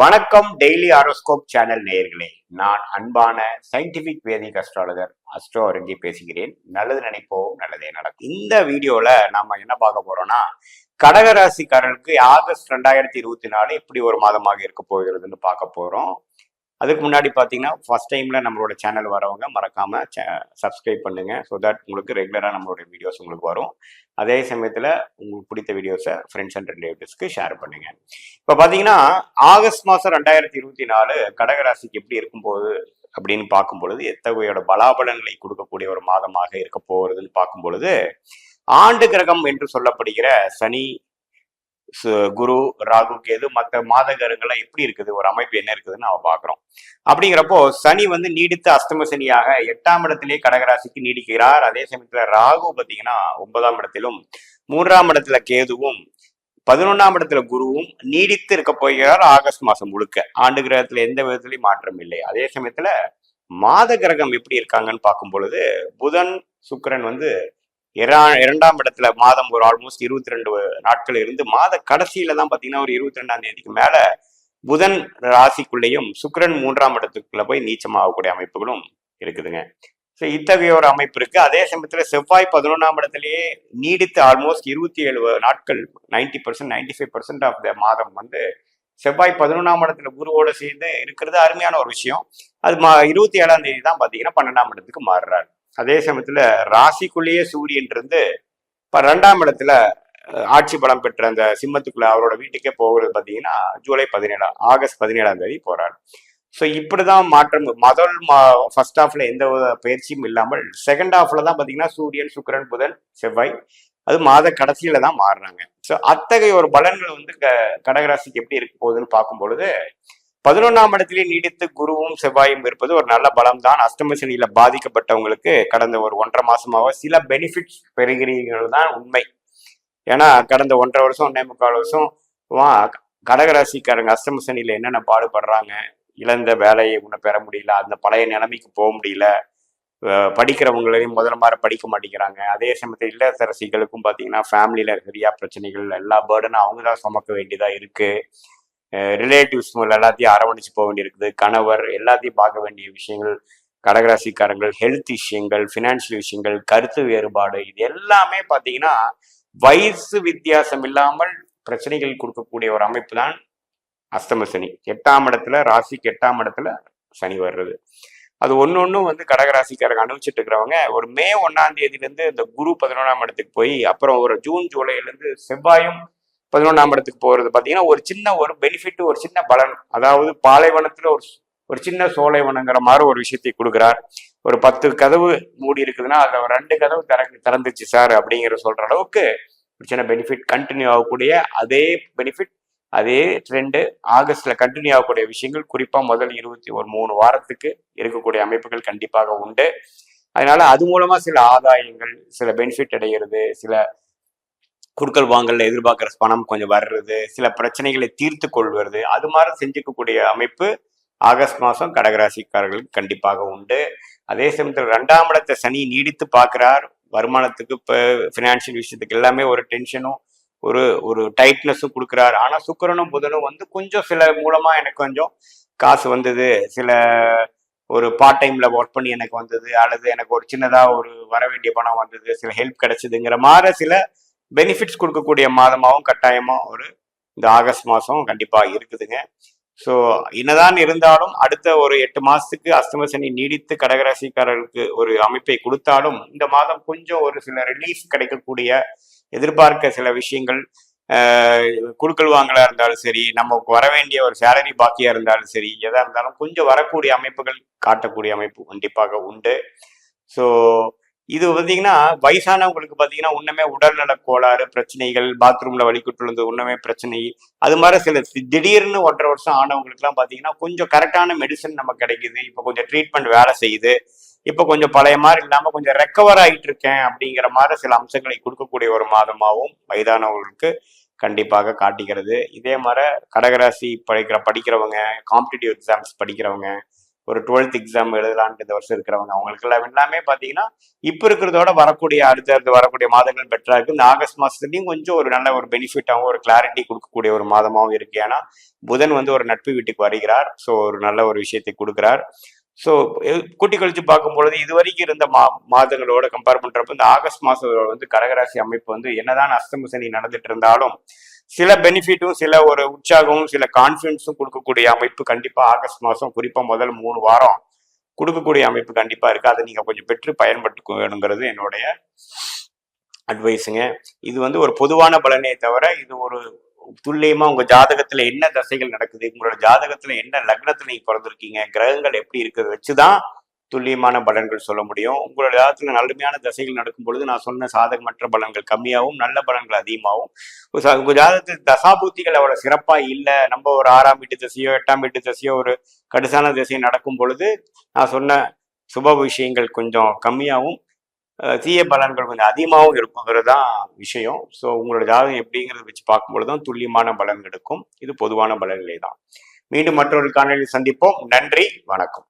வணக்கம் daily horoscope channel நேயர்களே. நான் அன்பான scientific vedic astrologer astro Arangi பேசுகிறேன். நல்லது நினைப்போம் நல்லதே நடக்கும். இந்த வீடியோல நாம என்ன பார்க்க போறோம்னா கடகராசிக்காரர்களுக்கு ஆகஸ்ட் ரெண்டாயிரத்தி இருபத்தி நாலு எப்படி ஒரு மாதமாக இருக்க போகிறதுன்னு பார்க்க போறோம். அதுக்கு முன்னாடி பார்த்தீங்கன்னா ஃபஸ்ட் டைமில் நம்மளோட சேனல் வரவங்க மறக்காம சப்ஸ்கிரைப் பண்ணுங்கள் ஸோ தட் உங்களுக்கு ரெகுலராக நம்மளோட வீடியோஸ் உங்களுக்கு வரும். அதே சமயத்தில் உங்களுக்கு பிடித்த வீடியோஸை ஃப்ரெண்ட்ஸ் அண்ட் ரிலேட்டிவ்ஸ்க்கு ஷேர் பண்ணுங்கள் இப்போ பார்த்தீங்கன்னா ஆகஸ்ட் மாதம் ரெண்டாயிரத்தி இருபத்தி நாலு கடகராசிக்கு எப்படி இருக்கும்போது அப்படின்னு பார்க்கும் பொழுது எத்தகையோட பலாபலன்களை கொடுக்கக்கூடிய ஒரு மாதமாக இருக்க போகிறதுன்னு பார்க்கும் பொழுது ஆண்டு கிரகம் என்று சொல்லப்படுகிற சனி குரு ராகு கேது மற்ற மாத கருங்கள்லாம் எப்படி இருக்குது ஒரு அமைப்பு என்ன இருக்குதுன்னு நம்ம பார்க்குறோம். அப்படிங்கிறப்போ சனி வந்து நீடித்த அஸ்தம சனியாக எட்டாம் இடத்திலே கடகராசிக்கு நீடிக்கிறார். அதே சமயத்துல ராகு பார்த்தீங்கன்னா ஒன்பதாம் இடத்திலும் மூன்றாம் இடத்துல கேதுவும் பதினொன்றாம் இடத்துல குருவும் நீடித்து இருக்க போகிறார் ஆகஸ்ட் மாசம் முழுக்க. ஆண்டு கிரகத்துல எந்த விதத்திலையும் மாற்றம் இல்லை. அதே சமயத்துல மாத கிரகம் எப்படி இருக்காங்கன்னு பார்க்கும் பொழுது புதன் சுக்கரன் வந்து இரா- இரண்டாம் இடத்துல மாதம் ஒரு ஆல்மோஸ்ட் இருபத்தி ரெண்டு நாட்கள் இருந்து மாத கடைசியில தான் பாத்தீங்கன்னா ஒரு இருபத்தி ரெண்டாம் தேதிக்கு மேல புதன் ராசிக்குள்ளேயும் சுக்கரன் மூன்றாம் இடத்துக்குள்ள போய் நீச்சமாகக்கூடிய அமைப்புகளும் இருக்குதுங்க. ஸோ இத்தகைய ஒரு அமைப்பு இருக்கு. அதே சமயத்துல செவ்வாய் பதினொன்றாம் இடத்துலயே நீடித்து ஆல்மோஸ்ட் இருபத்தி ஏழு நாட்கள் ninety percent ninety five percent of the மாதம் வந்து செவ்வாய் பதினொன்றாம் இடத்துல குருவோட சேர்ந்து இருக்கிறது அருமையான ஒரு விஷயம். அது மா இருபத்தி ஏழாம் தேதி தான் பாத்தீங்கன்னா பன்னெண்டாம் இடத்துக்கு மாறுறாரு. அதே சமயத்துல ராசிக்குள்ளேயே சூரியன் இருந்து இப்ப ரெண்டாம் இடத்துல ஆட்சி பலம் பெற்ற அந்த சிம்மத்துக்குள்ள அவரோட வீட்டுக்கே போகிறது பாத்தீங்கன்னா ஜூலை பதினேழாம் ஆகஸ்ட் பதினேழாம் தேதி போறாரு. ஸோ இப்படிதான் மாற்றம் முதல் மா ஃபர்ஸ்ட் ஹாஃப்ல எந்த வித பயிற்சியும் இல்லாமல் செகண்ட் ஹாஃப்ல தான் பாத்தீங்கன்னா சூரியன் சுக்கிரன் புதன் செவ்வாய் அது மாத கடைசியில தான் மாறுறாங்க. ஸோ அத்தகைய ஒரு பலன்கள் வந்து க- கடகராசிக்கு எப்படி இருக்க போகுதுன்னு பார்க்கும் பொழுது பதினொன்னாம் இடத்திலே நீடித்து குருவும் செவ்வாயும் இருப்பது ஒரு நல்ல பலம் தான் அஷ்டம சனியில பாதிக்கப்பட்டவங்களுக்கு கடந்த ஒரு ஒன்றரை மாசமாக சில பெனிஃபிட்ஸ் பெறுகிறீர்கள் தான் உண்மை. ஏன்னா கடந்த ஒன்றரை வருஷம் ஒன்றே முக்கால் வருஷம் வா கடகராசிக்காரங்க அஷ்டம சனியில என்னென்ன பாடுபடுறாங்க? இழந்த வேலையை உன்னை பெற முடியல அந்த பழைய நிலைமைக்கு போக முடியல. படிக்கிறவங்களையும் முதல்ல மாதிரி படிக்க மாட்டேங்கிறாங்க. அதே சமயத்தில் இல்லத்தரசிகளுக்கும் பார்த்தீங்கன்னா ஃபேமிலியில் சரியா பிரச்சனைகள் எல்லா பேர்டனும் அவங்க தான் சுமக்க வேண்டியதாக இருக்குது ரிலேட்டிவ்ஸ் எல்லாத்தையும் அரவணைச்சு போக வேண்டியிருக்குது. கணவர் எல்லாத்தையும் பார்க்க வேண்டிய விஷயங்கள் கடகராசிக்காரங்கள் ஹெல்த் விஷயங்கள் ஃபினான்ஷியல் விஷயங்கள் கருத்து வேறுபாடு இது எல்லாமே பார்த்தீங்கன்னா வயசு வித்தியாசம் இல்லாமல் பிரச்சனைகள் கொடுக்கக்கூடிய ஒரு அமைப்பு தான் அஸ்தம சனி. எட்டாம் இடத்துல ராசிக்கு எட்டாம் இடத்துல சனி வர்றது. அது ஒன்று ஒன்றும் வந்து கடகராசிக்காரங்க அனுபவிச்சுட்டு இருக்கிறவங்க ஒரு மே ஒன்னாம் தேதியிலேருந்து இந்த குரு பதினொன்றாம் இடத்துக்கு போய் அப்புறம் ஒரு ஜூன் ஜூலைலேருந்து செவ்வாயும் பதினொன்றாம் இடத்துக்கு போகிறது பார்த்தீங்கன்னா ஒரு சின்ன ஒரு பெனிஃபிட் ஒரு சின்ன பலன். அதாவது பாலைவனத்தில் ஒரு ஒரு சின்ன சோலைவனங்கிற மாதிரி ஒரு விஷயத்தை கொடுக்குறார். ஒரு பத்து கதவு மூடி இருக்குதுன்னா அதில் ஒரு ரெண்டு கதவு திற திறந்துச்சு சார் அப்படிங்கிற சொல்ற அளவுக்கு ஒரு சின்ன பெனிஃபிட் கண்டினியூ ஆகக்கூடிய அதே பெனிஃபிட் அதே ட்ரெண்டு ஆகஸ்ட்ல கண்டினியூ ஆகக்கூடிய விஷயங்கள் குறிப்பாக முதல் இருபத்தி ஒரு மூணு வாரத்துக்கு இருக்கக்கூடிய அமைப்புகள் கண்டிப்பாக உண்டு. அதனால அது மூலமா சில ஆதாயங்கள் சில பெனிஃபிட் அடைகிறது சில குடுக்கல் வாங்கல எதிர்பார்க்குற பணம் கொஞ்சம் வர்றது சில பிரச்சனைகளை தீர்த்து கொள்வது அது மாதிரி செஞ்சுக்கக்கூடிய அமைப்பு ஆகஸ்ட் மாதம் கடகராசிக்காரர்களுக்கு கண்டிப்பாக உண்டு. அதே சமயத்தில் ரெண்டாம் இடத்தை சனி நீடித்து பார்க்குறார். வருமானத்துக்கு இப்போ ஃபினான்ஷியல் விஷயத்துக்கு எல்லாமே ஒரு டென்ஷனும் ஒரு ஒரு டைட்னஸும் கொடுக்குறாரு. ஆனால் சுக்கரனும் புதனும் வந்து கொஞ்சம் சில மூலமாக எனக்கு கொஞ்சம் காசு வந்தது. சில ஒரு பார்ட் டைமில் ஒர்க் பண்ணி எனக்கு வந்தது அல்லது எனக்கு ஒரு சின்னதாக ஒரு வர வேண்டிய பணம் வந்தது சில ஹெல்ப் கிடைச்சதுங்கிற மாதிரி சில பெனிஃபிட்ஸ் கொடுக்கக்கூடிய மாதமாகவும் கட்டாயமாக ஒரு இந்த ஆகஸ்ட் மாதம் கண்டிப்பாக இருக்குதுங்க. ஸோ என்னதான் இருந்தாலும் அடுத்த ஒரு எட்டு மாதத்துக்கு அஸ்தம சனி நீடித்து கடகராசிக்காரர்களுக்கு ஒரு அமைப்பை கொடுத்தாலும் இந்த மாதம் கொஞ்சம் ஒரு சில ரிலீஃப் கிடைக்கக்கூடிய எதிர்பார்க்க சில விஷயங்கள் குழுக்கள் வாங்கலாக இருந்தாலும் சரி நமக்கு வர வேண்டிய ஒரு சேலரி பாக்கியாக இருந்தாலும் சரி எதாக இருந்தாலும் கொஞ்சம் வரக்கூடிய அமைப்புகள் காட்டக்கூடிய அமைப்பு கண்டிப்பாக உண்டு. ஸோ இது பார்த்தீங்கன்னா வயசானவங்களுக்கு பார்த்தீங்கன்னா உண்மையே உடல்நல கோளாறு பிரச்சனைகள் பாத்ரூம்ல வலிக்குட்டுள்ளது உண்மையே பிரச்சனை. அது மாதிரி சில திடீர்னு ஒன்றரை வருஷம் ஆனவங்களுக்குலாம் பார்த்தீங்கன்னா கொஞ்சம் கரெக்டான மெடிசன் நமக்கு கிடைக்குது. இப்போ கொஞ்சம் ட்ரீட்மெண்ட் வேலை செய்யுது. இப்போ கொஞ்சம் பழைய மாதிரி இல்லாமல் கொஞ்சம் ரெக்கவர் ஆகிட்டு இருக்கேன் அப்படிங்கிற மாதிரி சில அம்சங்களை கொடுக்கக்கூடிய ஒரு மாதமாகவும் வயதானவர்களுக்கு கண்டிப்பாக காட்டிக்கிறது. இதே மாதிரி கடகராசி படிக்கிற படிக்கிறவங்க காம்படிட்டிவ் எக்ஸாம்ஸ் படிக்கிறவங்க ஒரு டுவெல்த் எக்ஸாம் எழுதலான்ட்டு இந்த வருஷம் இருக்கிறவங்க. அவங்களுக்கு எல்லாம் எல்லாமே பார்த்தீங்கன்னா இப்போ இருக்கிறதோட வரக்கூடிய அடுத்த அடுத்து வரக்கூடிய மாதங்கள் பெட்டராக இருக்குது இந்த ஆகஸ்ட் மாதத்துலையும் கொஞ்சம் ஒரு நல்ல ஒரு பெனிஃபிட்டாகவும் ஒரு கிளாரிட்டி கொடுக்கக்கூடிய ஒரு மாதமாகவும் இருக்கு. ஏன்னா புதன் வந்து ஒரு நட்பு வீட்டுக்கு வருகிறார். ஸோ ஒரு நல்ல ஒரு விஷயத்தை கொடுக்குறார். ஸோ கூட்டி கழிச்சு பார்க்கும் பொழுது இது வரைக்கும் இருந்த மா மாதங்களோட கம்பேர் பண்ணுறப்ப இந்த ஆகஸ்ட் மாதம் வந்து கடகராசி அமைப்பு வந்து என்னதான் அஸ்தம சனி நடந்துட்டு இருந்தாலும் சில பெனிஃபிட்டும் சில ஒரு உற்சாகமும் சில கான்ஃபிடன்ஸும் கொடுக்கக்கூடிய அமைப்பு கண்டிப்பாக ஆகஸ்ட் மாதம் குறிப்பாக முதல் மூணு வாரம் கொடுக்கக்கூடிய அமைப்பு கண்டிப்பாக இருக்குது அதை நீங்கள் கொஞ்சம் பெற்று பயன்பட்டு வேணுங்கிறது என்னுடைய அட்வைஸுங்க இது வந்து ஒரு பொதுவான பலனே தவிர இது ஒரு துல்லியமா உங்க ஜாதகத்துல என்ன தசைகள் நடக்குது? உங்களோட ஜாதகத்துல என்ன லக்னத்துல நீங்க பிறந்திருக்கீங்க? கிரகங்கள் எப்படி இருக்கிறத வச்சுதான் துல்லியமான பலன்கள் சொல்ல முடியும். உங்களோட ஜாதகத்துல நல்லமையான தசைகள் நடக்கும் பொழுது நான் சொன்ன சாதகமற்ற பலன்கள் கம்மியாகவும் நல்ல பலன்கள் அதிகமாகவும். உங்க ஜாதகத்தில் தசாபூத்திகள் அவ்வளவு சிறப்பா இல்லை. நம்ம ஒரு ஆறாம் வீட்டு தசையோ எட்டாம் வீட்டு தசையோ ஒரு கடுசான திசை நடக்கும் பொழுது நான் சொன்ன சுப விஷயங்கள் கொஞ்சம் கம்மியாகவும் தீய பலன்கள் கொஞ்சம் அதிகமாகவும் இருக்குங்கிறது தான் விஷயம். ஸோ உங்களோட ஜாதகம் எப்படிங்கிறத வச்சு பார்க்கும்பொழுது தான் துல்லியமான பலன் எடுக்கும். இது பொதுவான பலன்களே தான் மீண்டும் மற்றொரு காணொலியில் சந்திப்போம். நன்றி வணக்கம்.